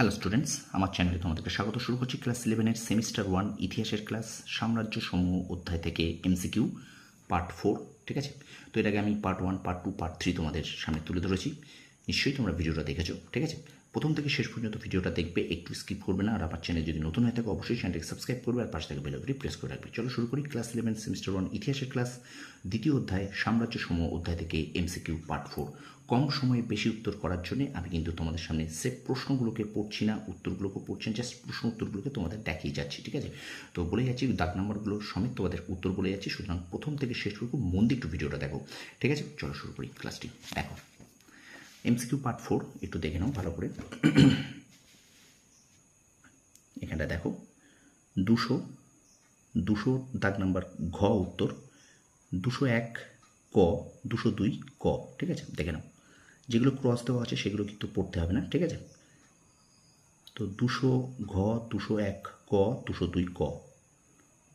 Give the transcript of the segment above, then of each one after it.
Hello students আমার চ্যানেলে তোমাদেরকে স্বাগত। শুরু করছি ক্লাস ইলেভেনের সেমিস্টার ওয়ান ইতিহাসের ক্লাস সাম্রাজ্য সমূহ অধ্যায় থেকে এমসিকিউ পার্ট ফোর ঠিক আছে? তো এটাকে আমি part one part two part three তোমাদের সামনে তুলে ধরেছি। নিশ্চয়ই তোমরা ভিডিওটা দেখেছ, ঠিক আছে? প্রথম থেকে শেষ পর্যন্ত ভিডিওটা দেখবে, একটু স্কিপ করবে না। আর আমার চ্যানেল যদি নতুন হয়ে থাকে, অবশ্যই চ্যানেলকে সাবস্ক্রাইব করবে, আর পাশে থেকে বেলগুলি প্রেস করে রাখবে। চলো শুরু করি। ক্লাস ইলেভেন সেমিস্টার ওয়ান ইতিহাসের ক্লাস দ্বিতীয় অধ্যায়, সাম্রাজ্য সমূহ, অধ্যায় থেকে এমসিকিউ পার্ট ফোর কম সময়ে বেশি উত্তর করার জন্য আমি কিন্তু তোমাদের সামনে সে প্রশ্নগুলোকে পড়ছি না উত্তরগুলোকে পড়ছি না জাস্ট প্রশ্ন উত্তরগুলোকে তোমাদের দেখিয়ে যাচ্ছি, ঠিক আছে? তো বলে যাচ্ছি দাগ নাম্বারগুলো সমেত তোমাদের উত্তর বলে যাচ্ছি। সুতরাং প্রথম থেকে শেষ পর্যন্ত মন দিয়ে একটু ভিডিওটা দেখো, ঠিক আছে? চলো শুরু করি ক্লাসটি দেখো। এমসিকিউ পার্ট ফোর, একটু দেখে নাও ভালো করে। এখানটা দেখো। দুশো দুশো দাগ নাম্বার ঘ উত্তর, দুশো এক ক, দুশো দুই ক, ঠিক আছে? দেখে নাও। যেগুলো ক্রস দেওয়া আছে, সেগুলো কিন্তু পড়তে হবে না, ঠিক আছে? তো দুশো ঘ, দুশো এক ক, দুশো দুই ক।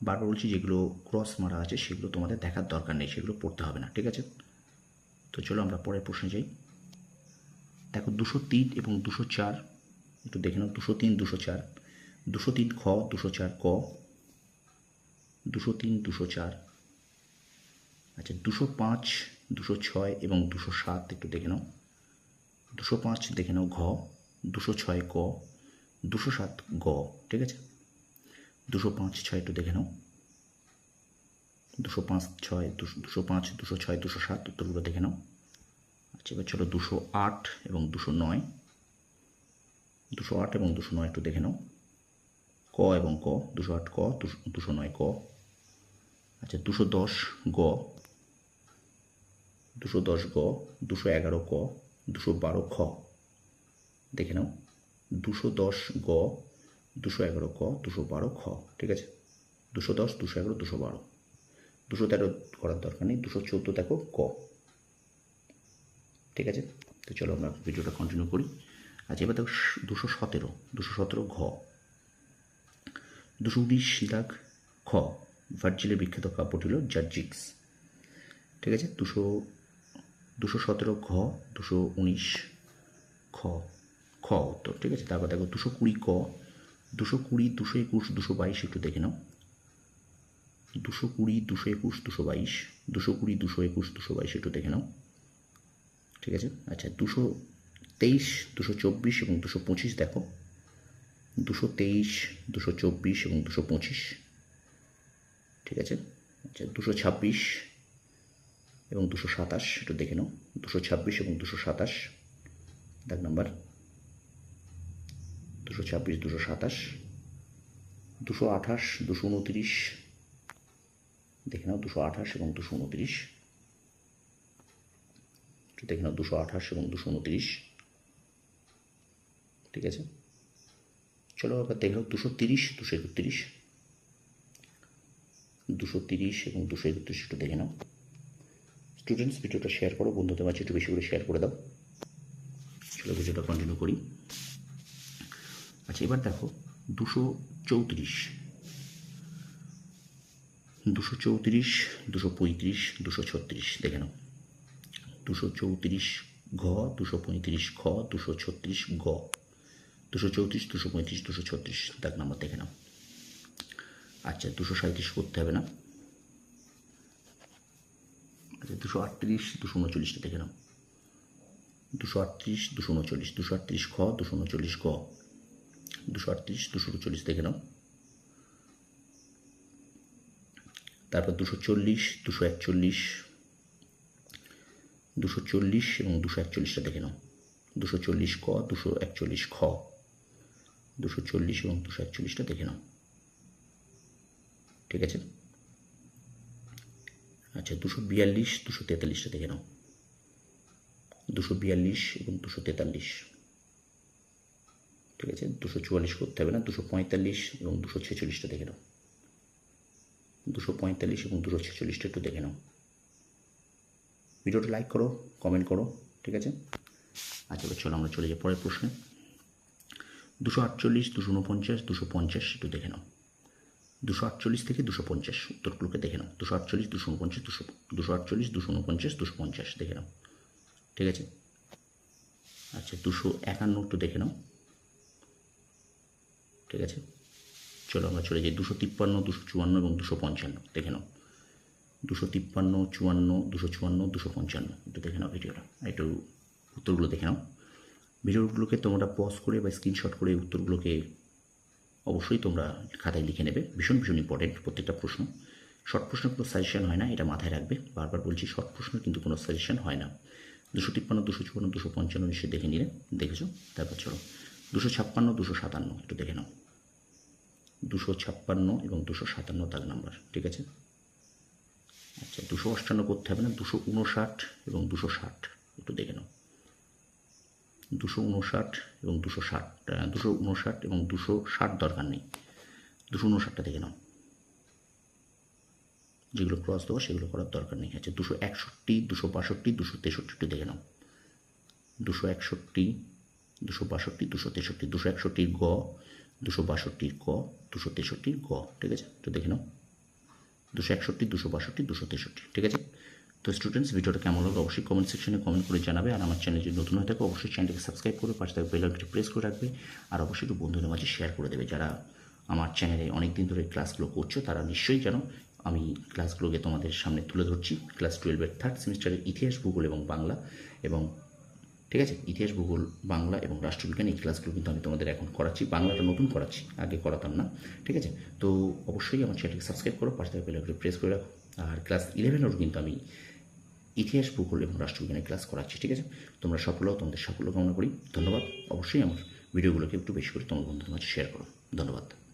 বারবার বলছি, যেগুলো ক্রস মারা আছে, সেগুলো তোমাদের দেখার দরকার নেই, সেগুলো পড়তে হবে না, ঠিক আছে? তো চলো আমরা পরের প্রশ্নে যাই। দেখো দুশো তিন এবং দুশো চার, একটু দেখে নাও, দুশো তিন, দুশো চার। দুশো তিন খ, দুশো চার ক। দুশো তিন, দুশো চার। আচ্ছা দুশো পাঁচ, দুশো ছয় এবং দুশো সাত একটু দেখে নাও। দুশো পাঁচ দেখে নাও ঘ, দুশো ছয় ক, দুশো সাত গ, ঠিক আছে? দুশো পাঁচ ছয় একটু দেখে নাও। দুশো পাঁচ ছয়, দুশো পাঁচ, দুশো ছয়, দুশো সাত উত্তরগুলো দেখে নাও। আচ্ছা এবার চলো দুশো আট এবং দুশো নয়। দুশো আট এবং দুশো নয় একটু দেখে নাও। ক এবং ক, দুশো আট ক, দুশো নয় ক। আচ্ছা দুশো দশ গ। দুশো দশ গ, দুশো এগারো ক, দুশো বারো খ। দেখে নাও। দুশো দশ গ, দুশো এগারো ক, দুশো বারো খ, ঠিক আছে? দুশো দশ, দুশো এগারো, দুশো বারো। দুশো তেরো করার দরকার নেই, দুশো চোদ্দ দেখো ক। ঠিক আছে? তো চলো আমরা ভিডিওটা কন্টিনিউ করি। আচ্ছা এবার দেখো দুশো সতেরো দুশো সতেরো ঘ। দুশো উনিশ দাগ খ, ভার্জিলের বিখ্যাত কাব্যটি হল জার্জিক্স ঠিক আছে? দুশো দুশো সতেরো ঘ, দুশো উনিশ খ খ উত্তর, ঠিক আছে? তারপর দেখো দুশো কুড়ি ক, দুশো কুড়ি, দুশো একুশ, দুশো বাইশ একটু দেখে নাও। দুশো কুড়ি, দুশো একুশ, দুশো বাইশ, দুশো কুড়ি, দুশো একুশ, দুশো বাইশ একটু দেখে নাও। ঠিক আছে? আচ্ছা দুশো তেইশ, দুশো চব্বিশ এবং দুশো পঁচিশ দেখো। দুশো তেইশ, দুশো চব্বিশ এবং দুশো পঁচিশ। ঠিক আছে? আচ্ছা দুশো ছাব্বিশ এবং দুশো সাতাশ, একটু দেখে নাও। দুশো ছাব্বিশ এবং দুশো সাতাশ দাগ নাম্বার। দুশো ছাব্বিশ, দুশো সাতাশ, দুশো আঠাশ, দুশো উনতিরিশ, দেখে নাও, দুশো আঠাশ এবং দুশো উনতিরিশ। দেখে নাও দুশো আঠাশ এবং দুশো উনত্রিশ। ঠিক আছে? চলো এবার দেখে নাও, দুশো তিরিশ, দুশো একত্রিশ। দুশো তিরিশ এবং দুশো একত্রিশ একটু দেখে নাও। স্টুডেন্টস ভিডিওটা শেয়ার করো, বন্ধুদের মাঝে একটু বেশি করে শেয়ার করে দাও। চলো ভিডিওটা কন্টিনিউ করি। আচ্ছা এবার দেখো, দুশো চৌত্রিশ। দুশো চৌত্রিশ, দুশো পঁয়ত্রিশ, দুশো ছত্রিশ, দেখে নাও। দুশো চৌত্রিশ ঘ, দুশো পঁয়ত্রিশ খ, দুশো ছত্রিশ গ। দুশো চৌত্রিশ, দুশো পঁয়ত্রিশ, দুশো ছত্রিশ দাগ নাম্বার দেখে নাও। আচ্ছা দুশো সাঁত্রিশ করতে হবে না? আচ্ছা দুশো আটত্রিশ, দুশো উনচল্লিশটা দেখে নাও। দুশো আটত্রিশ, দুশো উনচল্লিশ, দুশো আটত্রিশ খ, দুশো উনচল্লিশ গ। দুশো আটত্রিশ, দুশো উনচল্লিশ দেখে নাও। তারপর দুশো চল্লিশ, দুশো একচল্লিশ দুশো চল্লিশ এবং দুশো একচল্লিশটা দেখে নাও। দুশো চল্লিশ ক, দুশো একচল্লিশ খ। দুশো চল্লিশ এবং দুশো একচল্লিশটা দেখে নাও। ঠিক আছে? আচ্ছা দুশো বিয়াল্লিশ, দুশো তেতাল্লিশটা দেখে নাও। দুশো বিয়াল্লিশ এবং দুশো তেতাল্লিশ। ঠিক আছে? দুশো চুয়াল্লিশ করতে হবে না, দুশো পঁয়তাল্লিশ এবং দুশো ছেচল্লিশটা দেখে নাও। দুশো পঁয়তাল্লিশ এবং দুশো ছেচল্লিশটা একটু দেখে নাও। ভিডিওটা লাইক করো কমেন্ট করো, ঠিক আছে? আচ্ছা চলো আমরা চলে যাই পরের প্রশ্নে। দুশো আটচল্লিশ, দুশো উনপঞ্চাশ দুশো পঞ্চাশ, একটু দেখে নাও। দুশো আটচল্লিশ থেকে দুশো পঞ্চাশ, উত্তরগুলোকে দেখে নাও। দুশো আটচল্লিশ, দুশো উনপঞ্চাশ দুশো দুশো আটচল্লিশ, দুশো উনপঞ্চাশ দুশো পঞ্চাশ, দেখে নাও। ঠিক আছে? আচ্ছা দুশো একান্ন একটু দেখে নাও। ঠিক আছে? চলো আমরা চলে যাই। দুশো তিপ্পান্ন, দুশো চুয়ান্ন এবং দুশো পঞ্চান্ন, দেখে নাও। দুশো তিপ্পান্ন, চুয়ান্ন, দুশো চুয়ান্ন, দুশো পঞ্চান্ন। একটু দেখে নাও ভিডিওটা একটু উত্তরগুলো দেখে নাও। ভিডিওগুলোকে তোমরা পজ করে বা স্ক্রিনশট করে উত্তরগুলোকে অবশ্যই তোমরা খাতায় লিখে নেবে। ভীষণ ভীষণ ইম্পর্টেন্ট প্রত্যেকটা প্রশ্ন। শর্ট প্রশ্ন কোনো সাজেশন হয় না, এটা মাথায় রাখবে। বারবার বলছি শর্ট প্রশ্ন কিন্তু কোনো সাজেশন হয় না। দুশো তিপ্পান্ন, দুশো চুয়ান্ন, দুশো পঞ্চান্ন নিশ্চয়ই দেখে নিলে। দেখেছ? তারপর চলো। দুশো ছাপ্পান্ন, দুশো সাতান্ন, একটু দেখে নাও। দুশো ছাপ্পান্ন এবং দুশো সাতান্ন দাগ নাম্বার ঠিক আছে? আচ্ছা দুশো অষ্টান্ন করতে হবে না? দুশো উনষাট এবং দুশো ষাট। একটু দেখে নাও। দুশো উনষাট এবং দুশো ষাট দুশো উনষাট এবং দুশো ষাট দরকার নেই। দুশো উনষাটটা দেখে নাও। যেগুলো ক্রস দেওয়া সেগুলো করার দরকার নেই। আচ্ছা দুশো একষট্টি, দুশো বাষট্টি, দুশো তেষট্টি দেখে নাও। দুশো একষট্টি, দুশো বাষট্টি, দুশো তেষট্টি, দুশো একষট্টির গ, দুশো বাষট্টির ক, দুশো তেষট্টির গ, ঠিক আছে? তো দেখে নাও। দুশো একষট্টি, দুশো বাষট্টি, দুশো তেষট্টি, ঠিক আছে? তো স্টুডেন্টস ভিডিওটা কেমন লাগল অবশ্যই কমেন্ট সেকশনে কমেন্ট করে জানাবে আর আমার চ্যানেল যদি নতুন হয়ে থাকে, অবশ্যই চ্যানেলকে সাবস্ক্রাইব করে পাশে থাকা বেল প্রেস করে রাখবে আর অবশ্যই একটু বন্ধুদের মাঝে শেয়ার করে দেবে। যারা আমার চ্যানেলে অনেক দিন ধরে ক্লাসগুলো করছ, তারা নিশ্চয়ই জানো আমি ক্লাসগুলোকে তোমাদের সামনে তুলে ধরছি। ক্লাস টুয়েলভের থার্ড সেমিস্টারের ইতিহাস, ভূগোল এবং বাংলা এবং ঠিক আছে? ইতিহাস, ভূগোল, বাংলা এবং রাষ্ট্রবিজ্ঞান এই ক্লাসগুলো কিন্তু আমি তোমাদের এখন করাচ্ছি। বাংলাটা নতুন করাচ্ছি, আগে করাতাম না। ঠিক আছে? তো অবশ্যই আমার চ্যানেলকে সাবস্ক্রাইব করো, পাশে থাকা বেলাকে প্রেস করে রাখো। আর ক্লাস ইলেভেনেরও কিন্তু আমি ইতিহাস, ভূগোল এবং রাষ্ট্রবিজ্ঞানের ক্লাস করাচ্ছি, ঠিক আছে? তোমরা সফল হও তোমাদের সাফল্য কামনা করি। ধন্যবাদ। অবশ্যই আমার ভিডিওগুলোকে একটু বেশি করে তোমার বন্ধুদের মাঝে শেয়ার করো। ধন্যবাদ।